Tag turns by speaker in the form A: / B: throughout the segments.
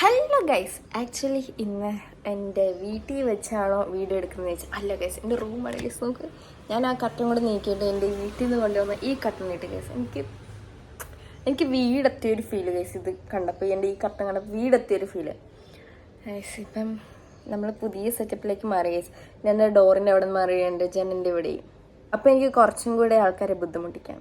A: Hello guys actually ഇന്ന് എന്റെ വീട്ടിൽ വെച്ചാണോ വീഡിയോ എടുക്കുന്നത് വെച്ചാൽ അല്ല ഗൈസ് എന്റെ റൂമാണ് ഗൈസ് നോക്ക്. ഞാൻ ആ കട്ടൻ കൂടെ നീക്കിയിട്ട് എന്റെ വീട്ടിൽ നിന്ന് കൊണ്ടുവന്ന ഈ കട്ടൻ നീട്ടി ഗൈസ് എനിക്ക് എനിക്ക് വീടെത്തിയ ഒരു ഫീൽ ഗൈസ് ഇത് കണ്ടപ്പോൾ എന്റെ ഈ കട്ടൻ കണ്ടപ്പോൾ വീടെത്തിയ ഒരു ഫീൽ ഗൈസ് ഇപ്പം നമ്മൾ പുതിയ സെറ്റപ്പിലേക്ക് മാറി ഗൈസ് ഞാൻ എന്റെ ഡോറിന്റെ അവിടെ മാറി എന്റെ ജനന്റെ ഇവിടെയും. അപ്പോൾ എനിക്ക് കുറച്ചും കൂടെ ആൾക്കാരെ ബുദ്ധിമുട്ടിക്കാം.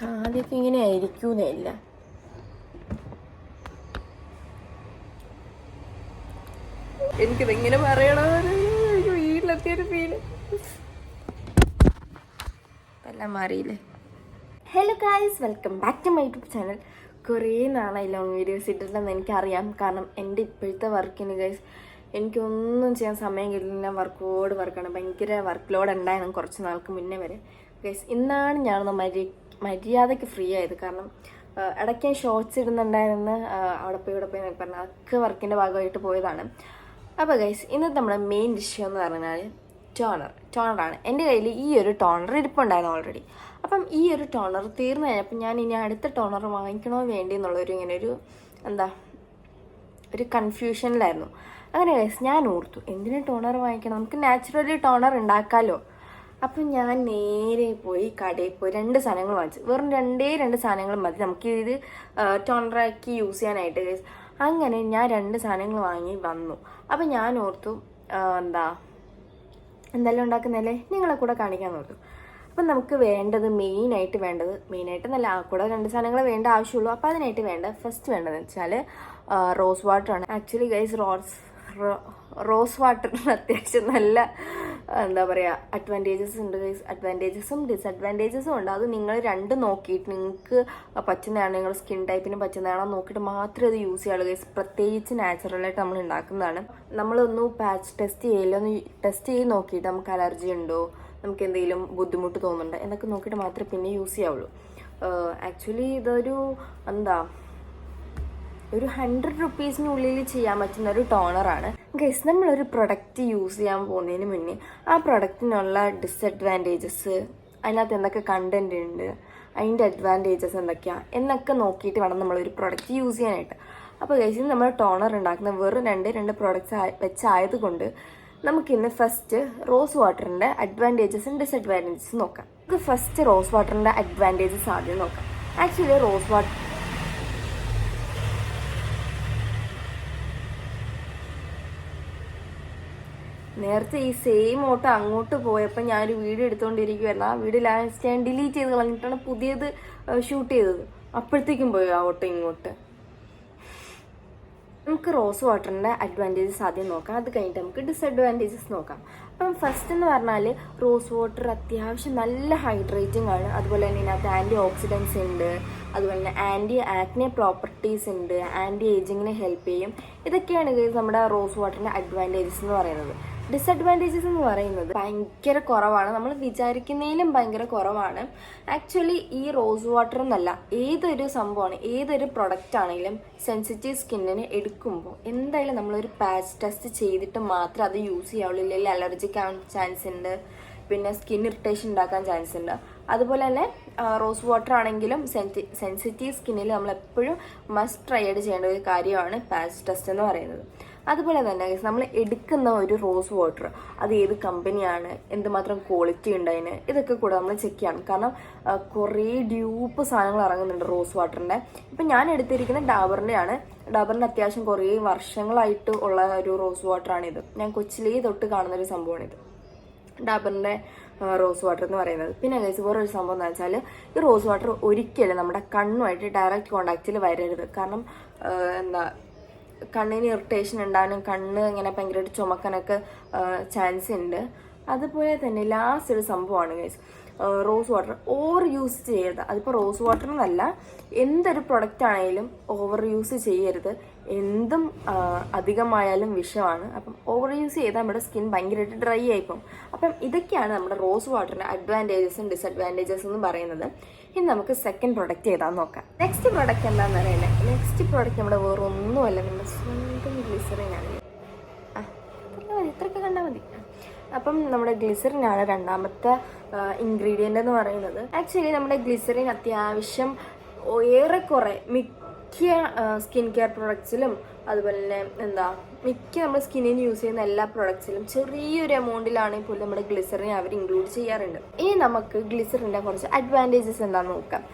A: കാലൊക്കെ ഇങ്ങനെ ആയിരിക്കൂന്നേ ഇല്ല. എനിക്കിതെങ്ങനെ പറയണോ എനിക്ക് വീട്ടിലെത്തിയൊരു ഫീൽ എല്ലാം മാറിയില്ലേ? Hello guys welcome back to my YouTube channel കുറേ നാളായി ലോങ് വീഡിയോസ് ഇട്ടിട്ടുണ്ടെന്ന് എനിക്കറിയാം. കാരണം എന്റെ ഇപ്പോഴത്തെ വർക്കിന് ഗൈസ് എനിക്കൊന്നും ചെയ്യാൻ സമയം കിട്ടില്ല വർക്കോട് വർക്കാണ് ഭയങ്കര വർക്ക് ലോഡ് ഉണ്ടായിരുന്നു കുറച്ച് നാൾക്ക് മുന്നേ വരെ. ഗൈസ് ഇന്നാണ് ഞാനൊന്ന് മര്യ മര്യാദയ്ക്ക് ഫ്രീ ആയത്. കാരണം ഇടയ്ക്ക് ഞാൻ ഷോർട്സ് ഇടുന്നുണ്ടായിരുന്നു. അവിടെ പോയി ഇവിടെ പോയി എന്നൊക്കെ പറഞ്ഞാൽ അതൊക്കെ വർക്കിന്റെ ഭാഗമായിട്ട് പോയതാണ്. അപ്പോൾ ഗൈസ് ഇന്നത്തെ നമ്മുടെ മെയിൻ വിഷയം എന്ന് പറഞ്ഞാൽ ടോണർ ടോണറാണ് എന്റെ കയ്യിൽ ഈ ഒരു ടോണർ ഇരിപ്പുണ്ടായിരുന്നു ഓൾറെഡി അപ്പം ഈ ഒരു ടോണർ തീർന്നു കഴിഞ്ഞപ്പോൾ ഞാൻ ഇനി അടുത്ത ടോണർ വാങ്ങിക്കണോ വേണ്ടി എന്നുള്ളൊരു ഇങ്ങനെ ഒരു എന്താ ഒരു കൺഫ്യൂഷനിലായിരുന്നു അങ്ങനെ ഗൈസ് ഞാൻ ഓർത്തു എന്തിനു ടോണർ വാങ്ങിക്കണം? നമുക്ക് നാച്ചുറലി ടോണർ ഉണ്ടാക്കാമല്ലോ അപ്പം ഞാൻ നേരെ പോയി കടയിൽ പോയി രണ്ട് സാധനങ്ങൾ വാങ്ങിച്ചു. വെറും രണ്ടേ രണ്ട് സാധനങ്ങൾ മതി. നമുക്ക് ഇത് ടോണറാക്കി യൂസ് ചെയ്യാനായിട്ട് ഗൈസ് അങ്ങനെ ഞാൻ രണ്ട് സാധനങ്ങൾ വാങ്ങി വന്നു. അപ്പം ഞാൻ ഓർത്തു എന്താ എന്തെല്ലാം ഉണ്ടാക്കുന്നതല്ലേ നിങ്ങളെ കൂടെ കാണിക്കാൻ നോക്കും അപ്പം നമുക്ക് വേണ്ടത് മെയിനായിട്ട് വേണ്ടത് മെയിനായിട്ട് നല്ല ആ കൂടെ രണ്ട് സാധനങ്ങൾ വേണ്ട ആവശ്യമുള്ളൂ. അപ്പോൾ അതിനായിട്ട് വേണ്ട ഫസ്റ്റ് വേണ്ടതെന്ന് വെച്ചാൽ rose വാട്ടറാണ് actually guys rose rose water അത്യാവശ്യം നല്ല എന്താ പറയുക അഡ്വാന്റേജസ് ഉണ്ട് ഗൈസ് അഡ്വാന്റേജസും ഡിസഡ്വാന്റേജസും ഉണ്ട്. അത് നിങ്ങൾ രണ്ട് നോക്കിയിട്ട് നിങ്ങൾക്ക് പറ്റുന്നതാണ് നിങ്ങൾ സ്കിൻ ടൈപ്പിന് പറ്റുന്നതാണോ നോക്കിയിട്ട് മാത്രമേ അത് യൂസ് ചെയ്യുള്ളൂ ഗൈസ് പ്രത്യേകിച്ച് നാച്ചുറലായിട്ട് നമ്മൾ ഉണ്ടാക്കുന്നതാണ്. നമ്മളൊന്ന് പാച്ച് ടെസ്റ്റ് ചെയ്യില്ല ഒന്ന് ടെസ്റ്റ് ചെയ്ത് നോക്കിയിട്ട് നമുക്ക് അലർജി ഉണ്ടോ നമുക്ക് എന്തെങ്കിലും ബുദ്ധിമുട്ട് തോന്നുന്നുണ്ടോ എന്നൊക്കെ നോക്കിയിട്ട് മാത്രമേ പിന്നെ യൂസ് ചെയ്യാവുള്ളൂ. ആക്ച്വലി ഇതൊരു എന്താ ഒരു ഹൺഡ്രഡ് റുപ്പീസിനുള്ളിൽ ചെയ്യാൻ പറ്റുന്ന ഒരു ടോണറാണ് ഗൈസ് നമ്മളൊരു പ്രൊഡക്റ്റ് യൂസ് ചെയ്യാൻ പോകുന്നതിന് മുന്നേ ആ പ്രൊഡക്റ്റിനുള്ള ഡിസഡ്വാന്റേജസ് അതിനകത്ത് എന്തൊക്കെ കണ്ടന്റ് ഉണ്ട് അതിന്റെ അഡ്വാന്റേജസ് എന്തൊക്കെയാണ് എന്നൊക്കെ നോക്കിയിട്ട് വേണം നമ്മളൊരു പ്രൊഡക്റ്റ് യൂസ് ചെയ്യാനായിട്ട്. അപ്പോൾ ഗൈസ് നമ്മൾ ടോണർ ഉണ്ടാക്കുന്ന വെറും രണ്ട് രണ്ട് പ്രൊഡക്ട്സ് വെച്ചായതുകൊണ്ട് നമുക്കിന്ന് ഫസ്റ്റ് റോസ് വാട്ടറിന്റെ അഡ്വാന്റേജസും ഡിസഡ്വാന്റേജസും നോക്കാം. നമുക്ക് ഫസ്റ്റ് റോസ് വാട്ടറിന്റെ അഡ്വാന്റേജസ് ആദ്യം നോക്കാം. ആക്ച്വലി റോസ് വാട്ടർ നേരത്തെ ഈ സെയിം ഓട്ടോ അങ്ങോട്ട് പോയപ്പോൾ ഞാനൊരു വീഡിയോ എടുത്തുകൊണ്ടിരിക്കുവായിരുന്നു ആ വീഡിയോ ലാസ്റ്റ് ഞാൻ ഡിലീറ്റ് ചെയ്ത് കളഞ്ഞിട്ടാണ് പുതിയത് ഷൂട്ട് ചെയ്തത്. അപ്പോഴത്തേക്കും പോയി ആ ഓട്ടോ ഇങ്ങോട്ട്. നമുക്ക് റോസ് വാട്ടറിന്റെ അഡ്വാന്റേജസ് ആദ്യം നോക്കാം. അത് കഴിഞ്ഞിട്ട് നമുക്ക് ഡിസഡ്വാന്റേജസ് നോക്കാം. അപ്പം ഫസ്റ്റ് എന്ന് പറഞ്ഞാൽ റോസ് വാട്ടർ അത്യാവശ്യം നല്ല ഹൈഡ്രേറ്റിംഗ് ആണ്. അതുപോലെ തന്നെ ഇതിനകത്ത് ആന്റി ഓക്സിഡൻസ് ഉണ്ട്. അതുപോലെ തന്നെ ആന്റി ആക്നെ പ്രോപ്പർട്ടീസ് ഉണ്ട്. ആന്റി ഏജിങ്ങിനെ ഹെൽപ്പ് ചെയ്യും. ഇതൊക്കെയാണ് നമ്മുടെ റോസ് വാട്ടറിന്റെ അഡ്വാന്റേജസ് എന്ന് പറയുന്നത്. ഡിസഡ്വാന്റേജസ് എന്ന് പറയുന്നത് ഭയങ്കര കുറവാണ്. നമ്മൾ വിചാരിക്കുന്നതിലും ഭയങ്കര കുറവാണ്. ആക്ച്വലി ഈ റോസ് വാട്ടർ എന്നല്ല ഏതൊരു സംഭവമാണ് ഏതൊരു പ്രൊഡക്റ്റ് ആണെങ്കിലും സെൻസിറ്റീവ് സ്കിന്നിന് എടുക്കുമ്പോൾ എന്തായാലും നമ്മളൊരു പാച്ച് ടെസ്റ്റ് ചെയ്തിട്ട് മാത്രം അത് യൂസ് ചെയ്യാവുള്ളൂ. ഇല്ലെങ്കിൽ അലർജിക്ക് ആവാൻ ചാൻസ് ഉണ്ട്. പിന്നെ സ്കിൻ ഇറിറ്റേഷൻ ഉണ്ടാക്കാൻ ചാൻസ് ഉണ്ട്. അതുപോലെ തന്നെ റോസ് വാട്ടർ ആണെങ്കിലും സെൻസിറ്റീവ് സ്കിന്നിൽ നമ്മൾ എപ്പോഴും മസ്റ്റ് ട്രൈ ചെയ്യേണ്ട ഒരു കാര്യമാണ് പാച്ച് ടെസ്റ്റ് എന്ന് പറയുന്നത്. അതുപോലെ തന്നെ നമ്മൾ എടുക്കുന്ന ഒരു റോസ് വാട്ടർ അത് ഏത് കമ്പനിയാണ് എന്തുമാത്രം ക്വാളിറ്റി ഉണ്ട് അതിന് ഇതൊക്കെ കൂടെ നമ്മൾ ചെക്ക് ചെയ്യണം. കാരണം കുറേ ഡ്യൂപ്പ് സാധനങ്ങൾ ഇറങ്ങുന്നുണ്ട് റോസ് വാട്ടറിന്റെ ഇപ്പം ഞാൻ എടുത്തിരിക്കുന്ന ഡാബറിന്റെ ആണ് ഡാബറിന്റെ അത്യാവശ്യം കുറേ വർഷങ്ങളായിട്ട് ഉള്ള ഒരു റോസ് വാട്ടറാണ് ഇത്. ഞാൻ കൊച്ചിലേ തൊട്ട് കാണുന്ന ഒരു സംഭവമാണിത് ഡാബറിന്റെ റോസ് വാട്ടർ എന്ന് പറയുന്നത്. പിന്നെ ഗൈസ് വേറൊരു സംഭവം എന്ന് വെച്ചാൽ ഈ റോസ് വാട്ടർ ഒരിക്കലും നമ്മുടെ കണ്ണുമായിട്ട് ഡയറക്റ്റ് കോണ്ടാക്റ്റിൽ വരരുത്. കാരണം എന്താ കണ്ണിന് ഇറിറ്റേഷൻ ഉണ്ടാവാനും കണ്ണ് ഇങ്ങനെ ഭയങ്കരമായിട്ട് ചുമക്കാനൊക്കെ ചാൻസ് ഉണ്ട്. അതുപോലെ തന്നെ ലാസ്റ്റ് ഒരു സംഭവമാണ് guys rose water over use ചെയ്യരുത്. അതിപ്പോൾ റോസ് വാട്ടർ എന്നല്ല എന്തൊരു പ്രൊഡക്റ്റ് ആണെങ്കിലും ഓവർ യൂസ് ചെയ്യരുത്. എന്തും അധികമായാലും വിഷമാണ്. അപ്പം ഓവർ യൂസ് ചെയ്താൽ നമ്മുടെ സ്കിൻ ഭയങ്കരമായിട്ട് ഡ്രൈ ആയിപ്പോവും. അപ്പം ഇതൊക്കെയാണ് നമ്മുടെ റോസ് വാട്ടറിന്റെ അഡ്വാന്റേജസും ഡിസഡ്വാന്റേജസ് എന്ന് പറയുന്നത്. ഇനി നമുക്ക് സെക്കൻഡ് പ്രൊഡക്റ്റ് ഏതാന്ന് നോക്കാം. നെക്സ്റ്റ് പ്രൊഡക്റ്റ് എന്താണെന്ന് അറിയുന്നത് നെക്സ്റ്റ് പ്രൊഡക്റ്റ് നമ്മുടെ വേറെ ഒന്നുമല്ല നമ്മുടെ സ്വന്തം ഗ്ലിസറിനാണ് ആ ഇത്രയൊക്കെ മതി ഇത്രയൊക്കെ കണ്ടാൽ മതി. അപ്പം നമ്മുടെ ഗ്ലിസറിൻ ആണ് രണ്ടാമത്തെ ഇൻഗ്രീഡിയന്റ് എന്ന് പറയുന്നത്. ആക്ച്വലി നമ്മുടെ ഗ്ലിസറിൻ അത്യാവശ്യം ഏറെക്കുറെ മിക്ക മിക്ക സ്കിൻ കെയർ പ്രൊഡക്ട്സിലും അതുപോലെ തന്നെ എന്താ മിക്ക നമ്മൾ സ്കിന്നിന് യൂസ് ചെയ്യുന്ന എല്ലാ പ്രൊഡക്ട്സിലും ചെറിയൊരു എമൗണ്ടിലാണെങ്കിൽ പോലും നമ്മുടെ ഗ്ലിസറിനെ അവർ ഇൻക്ലൂഡ് ചെയ്യാറുണ്ട്. ഇനി നമുക്ക് ഗ്ലിസറിന്റെ കുറച്ച് അഡ്വാന്റേജസ് എന്താണെന്ന് നോക്കാം.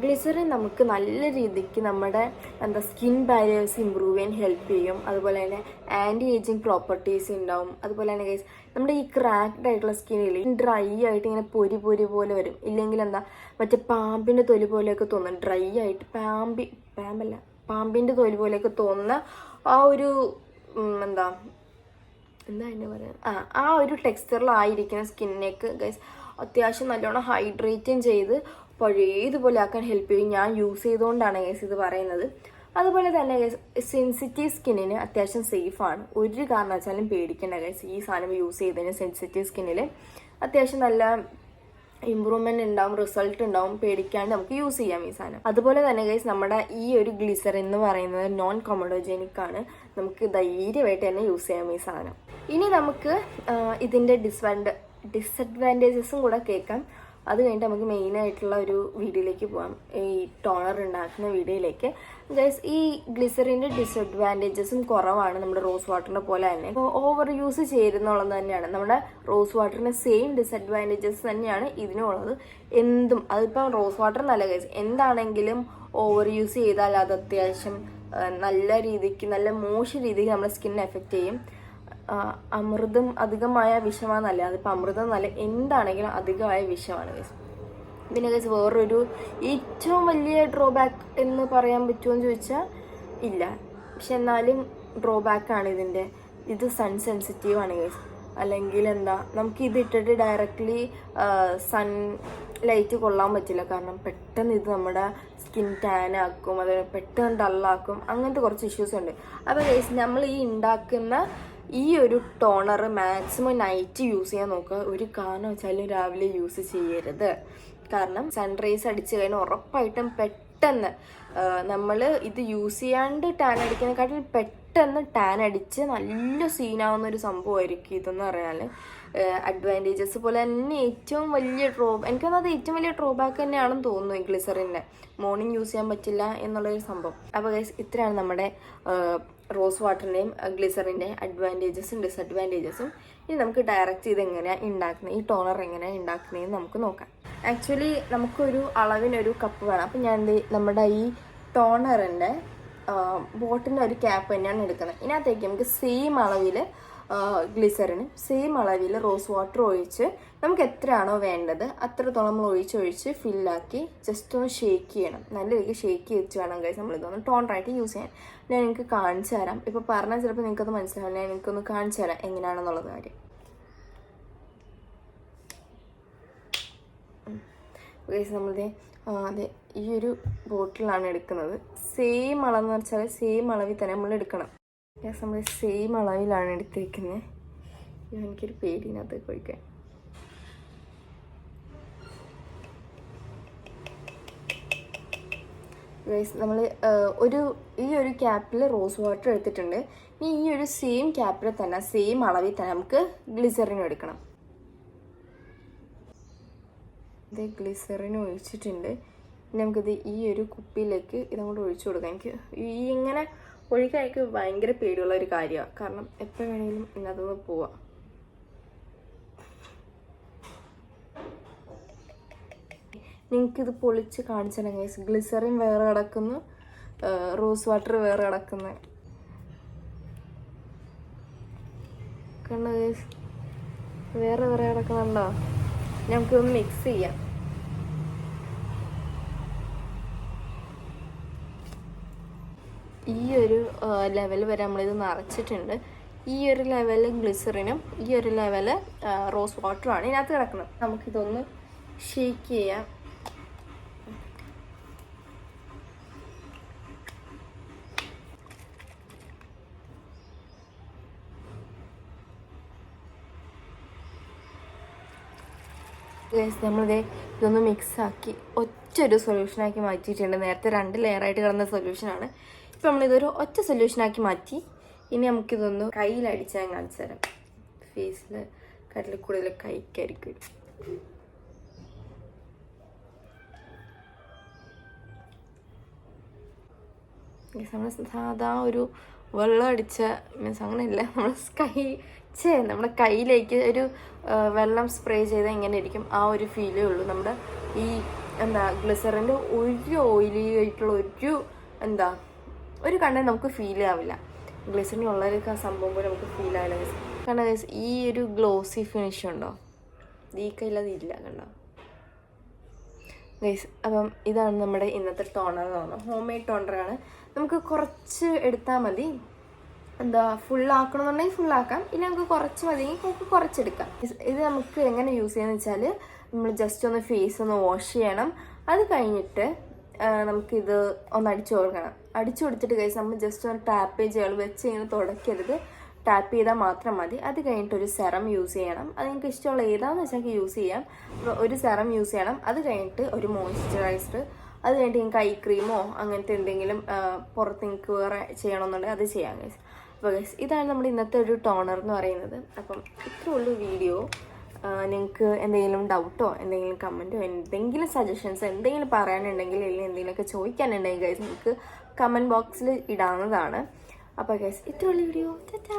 A: ഗ്ലിസറിൻ നമുക്ക് നല്ല രീതിക്ക് നമ്മുടെ എന്താ സ്കിൻ ബാരിയേഴ്സ് ഇമ്പ്രൂവ് ചെയ്യാൻ ഹെൽപ്പ് ചെയ്യും. അതുപോലെ തന്നെ ആന്റി ഏജിങ് പ്രോപ്പർട്ടീസ് ഉണ്ടാവും. അതുപോലെ തന്നെ ഗൈസ് നമ്മുടെ ഈ ക്രാക്ഡ് ആയിട്ടുള്ള സ്കിന്നിൽ ഡ്രൈ ആയിട്ട് ഇങ്ങനെ പൊരി പൊരി പോലെ വരും. ഇല്ലെങ്കിൽ എന്താ മറ്റേ പാമ്പിന്റെ തൊലി പോലെയൊക്കെ തോന്നും. ഡ്രൈ ആയിട്ട് പാമ്പി പാമ്പല്ല പാമ്പിന്റെ തൊലി പോലെയൊക്കെ തോന്നുന്ന ആ ഒരു എന്താ എന്താ എന്നെ പറയുക ആ ആ ഒരു ടെക്സ്ചറിലായിരിക്കുന്ന സ്കിന്നിനേക്ക് ഗൈസ് അത്യാവശ്യം നല്ലോണം ഹൈഡ്രേറ്റും ചെയ്ത് പഴയതുപോലെ ആക്കാൻ ഹെൽപ്പ് ചെയ്യും. ഞാൻ യൂസ് ചെയ്തുകൊണ്ടാണ് ഗൈസ് ഇത് പറയുന്നത്. അതുപോലെ തന്നെ സെൻസിറ്റീവ് സ്കിന്നിന് അത്യാവശ്യം സേഫാണ് ഒരു കാരണവശാലും പേടിക്കേണ്ട ഗൈസ് ഈ സാധനം യൂസ് ചെയ്തതിന് സെൻസിറ്റീവ് സ്കിന്നിൽ അത്യാവശ്യം നല്ല ഇമ്പ്രൂവ്മെന്റ് ഉണ്ടാവും റിസൾട്ട് ഉണ്ടാവും. പേടിക്കാണ്ട് നമുക്ക് യൂസ് ചെയ്യാം ഈ സാധനം. അതുപോലെ തന്നെ ഗൈസ് നമ്മുടെ ഈ ഒരു ഗ്ലിസർ എന്ന് പറയുന്നത് നോൺ കൊമഡോജനിക് ആണ്. നമുക്ക് ധൈര്യമായിട്ട് തന്നെ യൂസ് ചെയ്യാം ഈ സാധനം. ഇനി നമുക്ക് ഇതിന്റെ ഡിസ്വാൻഡ് ഡിസഡ്വാന്റേജസും കൂടെ കേൾക്കാം. അത് കഴിഞ്ഞിട്ട് നമുക്ക് മെയിൻ ആയിട്ടുള്ള ഒരു വീഡിയോയിലേക്ക് പോകാം ഈ ടോണർ ഉണ്ടാക്കുന്ന വീഡിയോയിലേക്ക്. ഗൈസ് ഈ ഗ്ലിസറിന്റെ ഡിസഡ്വാന്റേജസും കുറവാണ് നമ്മുടെ റോസ് വാട്ടറിനെ പോലെ തന്നെ. ഓവർ യൂസ് ചേരുന്നുള്ളത് തന്നെയാണ്. നമ്മുടെ റോസ് വാട്ടറിന് സെയിം ഡിസഡ്വാന്റേജസ് തന്നെയാണ് ഇതിനും ഉള്ളത് എന്തും അതിപ്പം റോസ് വാട്ടർ നല്ല ഗൈസ് എന്താണെങ്കിലും ഓവർ യൂസ് ചെയ്താൽ അത് അത്യാവശ്യം നല്ല രീതിക്ക് നല്ല മോശം രീതിക്ക് നമ്മുടെ സ്കിന്നെ എഫക്റ്റ് ചെയ്യും. അമൃതം അധികമായ വിഷമാണെന്നല്ല അതിപ്പോൾ അമൃതം എന്നല്ല എന്താണെങ്കിലും അധികമായ വിഷമാണ് ഗൈസ് പിന്നെ ഗൈസ് വേറൊരു ഏറ്റവും വലിയ ഡ്രോബാക്ക് എന്ന് പറയാൻ പറ്റുമോ എന്ന് ചോദിച്ചാൽ ഇല്ല. പക്ഷെ എന്നാലും ഡ്രോബാക്ക് ആണ് ഇതിന്റെ ഇത് സൺ സെൻസിറ്റീവ് ആണ് ഗൈസ് അല്ലെങ്കിൽ എന്താ നമുക്ക് ഇത് ഇട്ടിട്ട് ഡയറക്റ്റ്ലി സൺ ലൈറ്റ് കൊള്ളാൻ പറ്റില്ല. കാരണം പെട്ടെന്ന് ഇത് നമ്മുടെ സ്കിൻ ടാൻ ആക്കും അത് പെട്ടെന്ന് ഡള്ളാക്കും അങ്ങനത്തെ കുറച്ച് ഇഷ്യൂസ് ഉണ്ട്. അപ്പോൾ ഗൈസ് നമ്മൾ ഈ ഉണ്ടാക്കുന്ന ഈ ഒരു ടോണർ മാക്സിമം നൈറ്റ് യൂസ് ചെയ്യാൻ നോക്കുക. ഒരു കാരണം വെച്ചാലും രാവിലെ യൂസ് ചെയ്യരുത്. കാരണം സൺറൈസ് അടിച്ചു കഴിഞ്ഞാൽ ഉറപ്പായിട്ടും പെട്ടെന്ന് നമ്മൾ ഇത് യൂസ് ചെയ്യാണ്ട് ടാൻ അടിക്കുന്നതിനെക്കാട്ടിൽ പെട്ടെന്ന് ടാൻ അടിച്ച് നല്ല സീനാവുന്ന ഒരു സംഭവമായിരിക്കും ഇതെന്ന് പറഞ്ഞാൽ അഡ്വാന്റേജസ് പോലെ തന്നെ ഏറ്റവും വലിയ ഡ്രോ എനിക്കത് ഏറ്റവും വലിയ ഡ്രോബാക്ക് തന്നെയാണെന്ന് തോന്നുന്നു ഗ്ലിസറിന്റെ മോർണിംഗ് യൂസ് ചെയ്യാൻ പറ്റില്ല എന്നുള്ളൊരു സംഭവം. അപ്പോൾ ഇത്രയാണ് നമ്മുടെ റോസ് വാട്ടറിന്റെയും ഗ്ലിസറിന്റെയും അഡ്വാന്റേജസും ഡിസഡ്വാന്റേജസും ഇനി നമുക്ക് ഡയറക്റ്റ് ഇത് എങ്ങനെയാണ് ഉണ്ടാക്കുന്നത് ഈ ടോണർ എങ്ങനെയാണ് ഉണ്ടാക്കുന്നതെന്ന് നമുക്ക് നോക്കാം. ആക്ച്വലി നമുക്കൊരു അളവിനൊരു കപ്പ് വേണം. അപ്പം ഞാൻ എന്ത് നമ്മുടെ ഈ ടോണറിന്റെ ബോട്ടിന്റെ ഒരു ക്യാപ്പ് തന്നെയാണ് എടുക്കുന്നത് ഇതിനകത്തേക്ക് നമുക്ക് സെയിം അളവിൽ ഗ്ലിസറിന് സെയിം അളവിൽ റോസ് വാട്ടർ ഒഴിച്ച് നമുക്ക് എത്രയാണോ വേണ്ടത് അത്രത്തോളം നമ്മൾ ഒഴിച്ചൊഴിച്ച് ഒഴിച്ച് ഫില്ലാക്കി ജസ്റ്റ് ഒന്ന് ഷേക്ക് ചെയ്യണം. നല്ല രീതിക്ക് ഷേക്ക് ചെയ്ത് വേണം കഴിച്ച് നമ്മൾ ഇതൊന്ന് ടോണറായിട്ട് യൂസ് ചെയ്യാൻ. ഞാൻ നിങ്ങൾക്ക് കാണിച്ചു തരാം. ഇപ്പോൾ പറഞ്ഞാൽ ചിലപ്പോൾ നിങ്ങൾക്കത് മനസ്സിലാവില്ല ഞാൻ നിങ്ങൾക്കൊന്ന് കാണിച്ചു തരാം എങ്ങനെയാണെന്നുള്ളത് കാര്യം. ഗൈസ് നമ്മളുടെ അതെ ഈ ഒരു ബോട്ടിലാണ് എടുക്കുന്നത്. സെയിം അളവെന്ന് വെച്ചാൽ സെയിം അളവിൽ തന്നെ നമ്മൾ എടുക്കണം. ഗൈസ് നമ്മൾ സെയിം അളവിലാണ് എടുത്തിരിക്കുന്നത് ഇത് എനിക്കൊരു പേടിനകത്ത് ഒഴിക്കാൻ ഗൈസ് നമ്മൾ ഒരു ഈ ഒരു ക്യാപ്പിൽ റോസ് വാട്ടർ എടുത്തിട്ടുണ്ട്. ഇനി ഈ ഒരു സെയിം ക്യാപ്പിൽ തന്നെ സെയിം അളവിൽ തന്നെ നമുക്ക് ഗ്ലിസറിനും എടുക്കണം. ഇത് ഗ്ലിസറിനും ഒഴിച്ചിട്ടുണ്ട്. നമുക്കിത് ഈ ഒരു കുപ്പിയിലേക്ക് ഇതങ്ങോട്ട് ഒഴിച്ചു കൊടുക്കാം. എനിക്ക് ഈ ഇങ്ങനെ ഒഴിക്കാൻ എനിക്ക് ഭയങ്കര പേടിയുള്ള ഒരു കാര്യമാണ് കാരണം എപ്പോൾ വേണമെങ്കിലും ഇതിനകത്തുനിന്ന് പോവാം. നിങ്ങൾക്കിത് പൊളിച്ച് കാണിച്ചു തരാം ഗൈസ് ഗ്ലിസറിൻ വേറെ കിടക്കുന്നു. റോസ് വാട്ടർ വേറെ കിടക്കുന്നു. കണ്ടോ ഗൈസ് വേറെ വേറെ കിടക്കുന്നുണ്ടോ? നമുക്കൊന്ന് മിക്സ് ചെയ്യാം. ഈ ഒരു ലെവൽ വരെ നമ്മളിത് നിറച്ചിട്ടുണ്ട്. ഈ ഒരു ലെവൽ ഗ്ലിസറിനും ഈ ഒരു ലെവൽ റോസ് വാട്ടറുമാണ് ഇതിനകത്ത് കിടക്കുന്നത്. നമുക്കിതൊന്ന് ഷേക്ക് ചെയ്യാം. ഗൈസ് നമ്മളിത് ഇതൊന്ന് മിക്സ് ആക്കി ഒറ്റ ഒരു സൊല്യൂഷനാക്കി മാറ്റിയിട്ടുണ്ട്. നേരത്തെ രണ്ട് ലെയറായിട്ട് കിടന്ന സൊല്യൂഷനാണ് ഇപ്പം നമ്മളിതൊരു ഒറ്റ സൊല്യൂഷനാക്കി മാറ്റി. ഇനി നമുക്കിതൊന്ന് കയ്യിലടിച്ച് ഞാൻ കാണിച്ചു തരാം. ഫേസിൽ കട്ടിൽ കൂടുതൽ കൈക്കായിരിക്കും നമ്മൾ സാധാ ഒരു വെള്ളം അടിച്ച മീൻസ് അങ്ങനെയല്ല നമ്മൾ കൈ ചേ നമ്മുടെ കയ്യിലേക്ക് ഒരു വെള്ളം സ്പ്രേ ചെയ്താൽ ഇങ്ങനെ ഇരിക്കും. ആ ഒരു ഫീലേ ഉള്ളൂ. നമ്മുടെ ഈ എന്താ ഗ്ലിസറിന്റെ ഒരു ഓയിലി ആയിട്ടുള്ള ഒരു എന്താ ഒരു കണ്ണേ നമുക്ക് ഫീൽ ആവില്ല. ഗ്ലിസറിന് ഉള്ളൊരു സംഭവം പോലെ നമുക്ക് ഫീൽ ആവില്ല. കാരണം ഈ ഒരു ഗ്ലോസി ഫിനിഷ് ഉണ്ടോ? ഈ കയ്യിൽ അതില്ല കണ്ടോ? ഗൈസ് അപ്പം ഇതാണ് നമ്മുടെ ഇന്നത്തെ ടോണർ എന്ന് പറഞ്ഞാൽ ഹോം മെയ്ഡ് ടോണറാണ് നമുക്ക് കുറച്ച് എടുത്താൽ മതി. എന്താ ഫുൾ ആക്കാം. ഇല്ല നമുക്ക് കുറച്ച് മതിയെങ്കിൽ നമുക്ക് കുറച്ചെടുക്കാം. ഇത്- നമുക്ക് എങ്ങനെ യൂസ് ചെയ്യാന്ന് വെച്ചാൽ നമ്മൾ ജസ്റ്റ് ഒന്ന് ഫേസ് ഒന്ന് വാഷ് ചെയ്യണം. അത് കഴിഞ്ഞിട്ട് നമുക്കിത് ഒന്ന് അടിച്ചു കൊടുക്കണം. അടിച്ചു കൊടുത്തിട്ട് കഴിച്ച് നമ്മൾ ജസ്റ്റ് ഒരു ടാപ്പ് ചെയ്യുക വെച്ച് ഇങ്ങനെ തുടക്കരുത് ടാപ്പ് ചെയ്താൽ മാത്രം മതി. അത് കഴിഞ്ഞിട്ട് ഒരു സെറം യൂസ് ചെയ്യണം. അത് നിങ്ങൾക്ക് ഇഷ്ടമുള്ള ഏതാണെന്ന് വെച്ചാൽ യൂസ് ചെയ്യാം. ഒരു സെറം യൂസ് ചെയ്യണം. അത് കഴിഞ്ഞിട്ട് ഒരു മോയ്സ്ചറൈസർ അത് കഴിഞ്ഞിട്ട് നിങ്ങൾക്ക് ഐ ക്രീമോ അങ്ങനത്തെ എന്തെങ്കിലും പുറത്ത് നിങ്ങൾക്ക് വേറെ ചെയ്യണമെന്നുണ്ടെങ്കിൽ അത് ചെയ്യാം ഗൈസ് അപ്പോൾ ഗൈസ് ഇതാണ് നമ്മുടെ ഇന്നത്തെ ഒരു ടോണർ എന്ന് പറയുന്നത്. അപ്പം ഇത്രേ ഉള്ളൂ വീഡിയോ നിങ്ങൾക്ക് എന്തെങ്കിലും ഡൗട്ടോ എന്തെങ്കിലും കമന്റോ എന്തെങ്കിലും സജഷൻസ് എന്തെങ്കിലും പറയാനുണ്ടെങ്കിൽ അല്ലെങ്കിൽ എന്തെങ്കിലുമൊക്കെ ചോദിക്കാനുണ്ടെങ്കിൽ ഗൈസ് നിങ്ങൾക്ക് കമന്റ് ബോക്സിൽ ഇടാവുന്നതാണ്. അപ്പോൾ ഗൈസ് ഇത്രേ ഉള്ളൂ വീഡിയോ ടാറ്റാ